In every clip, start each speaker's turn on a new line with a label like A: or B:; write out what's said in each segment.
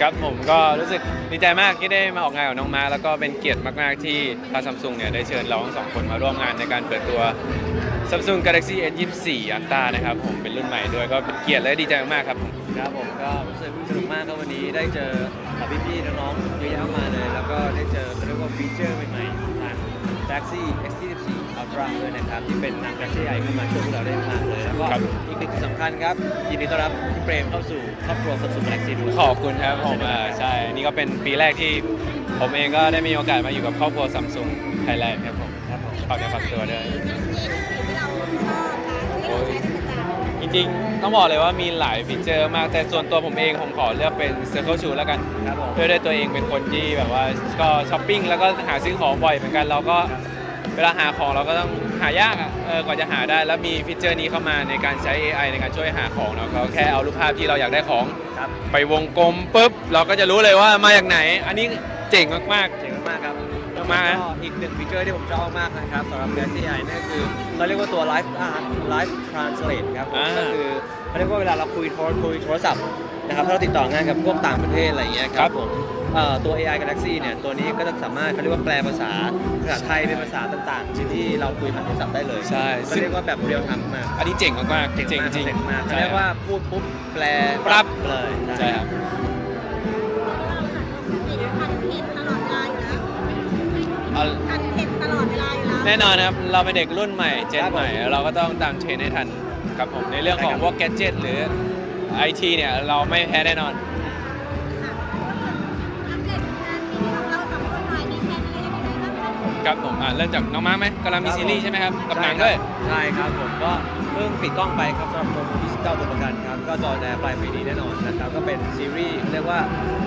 A: ครับผมก็รู้สึกดีใจมากที่ได้มาออกงานกับน้องมาแล้วก็เป็นเกียรติมากๆที่ทางซัมซุงเนี่ยได้เชิญเราทั้งสองคนมาร่วมงานในการเปิดตัว Samsung Galaxy S24 Ultra นะครับผมเป็นรุ่นใหม่ด้วยก็เป็นเกียรติและดีใจมากครับผม
B: ครับผมก็รู้สึกสนุกมากครับวันนี้ได้เจอพี่ๆน้องๆเยอะแยะมากมายเลย แล้วก็ได้เจอเขาเรียกว่าฟีเจอร์ใหม่ๆ Galaxy S24 Ultra ด้วยนะครับที่เป็นนำ Galaxy i เข้ามาช่วยพวกเราได้มากเลยแล้วก็
A: ครับ
B: อีกหนึ่งสิ่งสำคัญครับยินดีต้อนรับพี่เปรมเข้าสู่ครอบครัว Samsung Galaxy ด้วย
A: ขอบคุณครับผมอ่าใช่ นี่ก็เป็นปีแรกที่ผมเองก็ได้มีโอกาสมาอยู่กับครอบครัวซัมซุงไทยแลนด์ครับผม
B: ครับผม
A: ฝากเนื้อฝากตัวด้วย
C: ระจำ
A: จริงๆ ต้องบอกเลยว่ามีหลายฟีเจอร์มากแต่ส่วนตัวผมเองผมขอเลือกเป็น Circle Shoe แล้วกัน
B: ครับผม
A: ด้วยด้วยตัวเองเป็นคนที่แบบว่าก็ช้อปปิ้งแล้วก็หาซื้อของบ่อยเหมือนกันเราก็เวลาหาของเราก็ต้องหายากอะเออกว่าจะหาได้แล้วมีฟีเจอร์นี้เข้ามาในการใช้ AI ในการช่วยหาของเนาะก็แค่เอารูปภาพที่เราอยากได้ของ
B: ครับ
A: ไปวงกลมปุ๊บเราก็จะรู้เลยว่ามาจากไหน อันนี้เจ๋งมาก
B: เจ๋งมากๆครับ
A: มากๆ
B: แล้วก็อีกหนึ่งฟีเจอร์ที่ผมชอบมากนะครับสำหรับ Galaxy i นั่นก็คือเขาเรียกว่าตัว Live Art Live Translate ครับผม
A: อ่า
B: ก็คือเขาเรียกว่าเวลาเราคุยโทรคุยโทรศัพท์นะครับถ้าเราติดต่องานกับพวกต่างประเทศอะไรอย่างเงี้ยครับผมเอ่อตัว AI Galaxy เนี่ยตัวนี้ก็จะสามารถเขาเรียกว่าแปลภาษาภาษาไทยเป็นภาษาต่างๆที่ที่เราคุยผ่านโทรศัพท์ได้เลย
A: ใช่
B: เขาเรียกว่าแบบเรียลไทม์มาก
A: ๆอันนี้เจ๋งมากๆ
B: เจ๋ง
A: เจ๋ง
B: มาก
A: จริง
B: เจ๋งมากเขา
A: ใช่
B: เรียก
A: ครับ
B: ว่าพูดปุ๊บแปล
A: ปั๊บ
B: เลย
A: ใช่ครับ
C: เอาทันเทรนด์ตลอดเวลาอยู่แล้ว
A: แน่นอนนะครับ เราเป็นเด็กรุ่นใหม่เจนใหม่ เราก็ต้องตามเทรนด์ให้ทันครับผมในเรื่องของพวกแกจิตหรือไอทีเนี่ยเราไม่แพ้แน่นอน
C: อัปเดตงานที่ของเราสองคนหน่อยมีแผนอะไรยังไงบ้างคะ
A: ครับผมอะเริ่มจากน้องมาร์คไหมกำลังมีซีรีส์ใช่ไหมครับกับหนังด้วย
B: ใช่ครับผมก็เพิ่งปิดกล้องไปครับสำหรับโปรโมดิจิตอลตัวประกันครับ ก็จอแนวปลายปีนี้แน่นอนนะครับ ก็เป็นซีรีส์เรียกว่า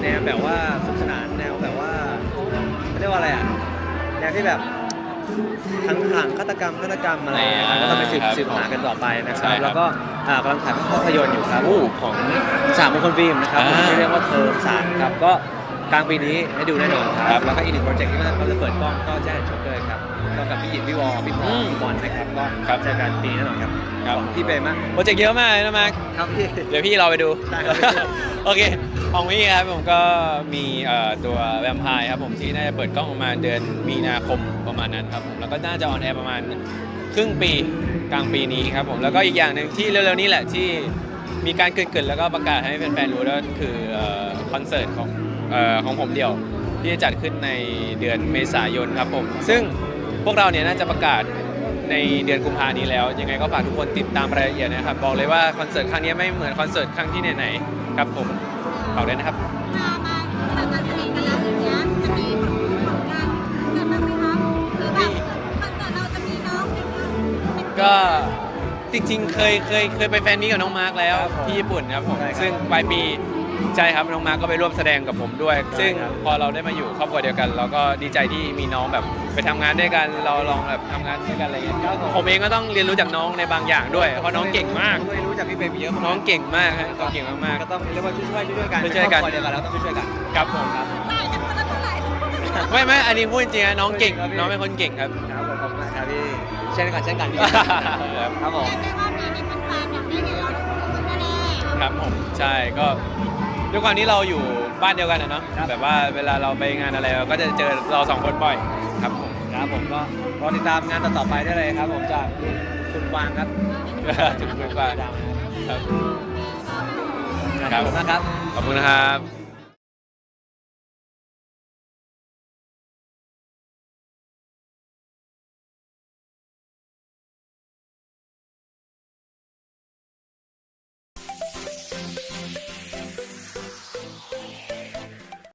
B: แนวแบบว่าสนุกสนานแนวแบบว่าเขาเรียกว่าอะไรอะ แนวที่แบบขังขังฆาตกรรมฆาตกรรมอะไรอย่างเงี้ยครับก็ต้องไปสืบ
A: ครับ
B: สืบหากันต่อไปนะค
A: ใช่
B: รับ
A: ครับ
B: แล้วก็อ่ากำลังถ่ายภาพยนตร์อยู่ครับของสามมงคลฟิล์มนะครับ
A: อ่า
B: ที่เรียกว่าเทอมสามครับก็กลางปีนี้ให้ดูแน่นอนค
A: ครั
B: รับบแล้วก็อีกหนึ่งโปรเจกต์ที่เขาจะเปิดกล้องก็แจ้งช็อปเลยครับก็กับพี่หยินพี่วอพี่พอ
A: อืม
B: พี่บอลนะครับก็
A: ครับ
B: เจอกันปีนี้แน่นอนครับ
A: ครับ
B: ของพี่เบย์มาก
A: โปรเจกต์เยอะมากเลยนะมาร์ค
B: ครับพี่
A: เดี๋ยวพี่เราไปดู
B: ได้ครับ
A: โอเค ของพี่ครับผมก็มีเอ่อตัวแวมไพร์ครับผมที่น่าจะเปิดกล้องประมาณเดือนมีนาคมประมาณนั้นครับผมแล้วก็น่าจะออนแอร์ประมาณครึ่งปีกลางปีนี้ครับผมแล้วก็อีกอย่างหนึ่งที่เร็วๆนี้แหละที่มีการเกิดๆแล้วก็ประกาศให้แฟนๆรู้แล้วคือเอ่อคอนเสิร์ตของเอ่อของผมเดียว ที่จะจัดขึ้นในเดือนเมษายนครับผม ซึ่งพวกเราเนี่ยน่าจะประกาศ ในเดือนกุมภานี้แล้ว ยังไงก็ฝากทุกคนติดตามรายละเอียดนะครับ บอกเลยว่าคอนเสิร์ตครั้งนี้ไม่เหมือนคอนเสิร์ตครั้งที่ไหนๆครับผมฝากด้วยนะครับ
C: มามาทำงานสนิทกันแล้วอย่างเงี้ยจะมีผลงานเกิดบ้างไหมคะหรือแบบคอนเสิร์ตเราจะมีน้องเป็นเป็น
A: ก็จริงๆ เคยเคยเคยไปแฟนมีตกับน้องมาร์กแล้ว ที่ญี่ปุ่นครับผม
B: ใช่ครับ
A: ซึ่งปลายปี ใช่ครับน้องมาร์กก็ไปร่วมแสดงกับผมด้วย
B: ใช่
A: ซึ่ง
B: ครับ
A: พอเราได้มาอยู่ครอบครัวเดียวกัน เราก็ดีใจที่มีน้องแบบไปทำงานด้วยกัน เราลองแบบทำงานด้วยกันอะไรเงี้ยผมเองก็ต้องเรียนรู้จากน้องในบางอย่างด้วยเพราะน้องเก่งมาก
B: ผมไม่รู้จักพี่เบย์เยอะ
A: น้องเก่งมากฮะน้องเก่งมาก
B: ก็ต้องเรียกว่าช่วยๆช่วยๆกัน
A: ช่วยๆกัน
B: ครอบครัวเดียวกันแล้วต้องช่วยๆกัน
A: ๆครับผม
B: ครับ
C: จ่ายกันคนละเท่าไหร่
A: ไม่ไม่อันนี้พูดจริงๆนะน้องเก่ง
B: ครับพี่
A: น้องเป็นคนเก่งครับ
B: ครับผมขอบคุณมากครับพี่เช่นกันเช่นกันพี่
A: ครับ
B: ครับผม
C: เรียกได้ว่าปีนี้แฟนๆอยากได้เห็นเราทั้งคู่แน่ๆ
A: ครับผมใช่ก็ ด้วยความที่เราอยู่บ้านเดียวกันอะเนาะแบบว่าเวลาเราไปงานอะไรเราก็จะเจอเราสองคนบ่อยครับผม
B: ครับผมก็รอติดตามงานต่อๆไปได้เลยครับผมจากคุณกวางครับ
A: จุดคุยกว่า
B: ดัง
A: ครับ
B: ขอบคุณมากครับ
A: ขอบคุณนะครับ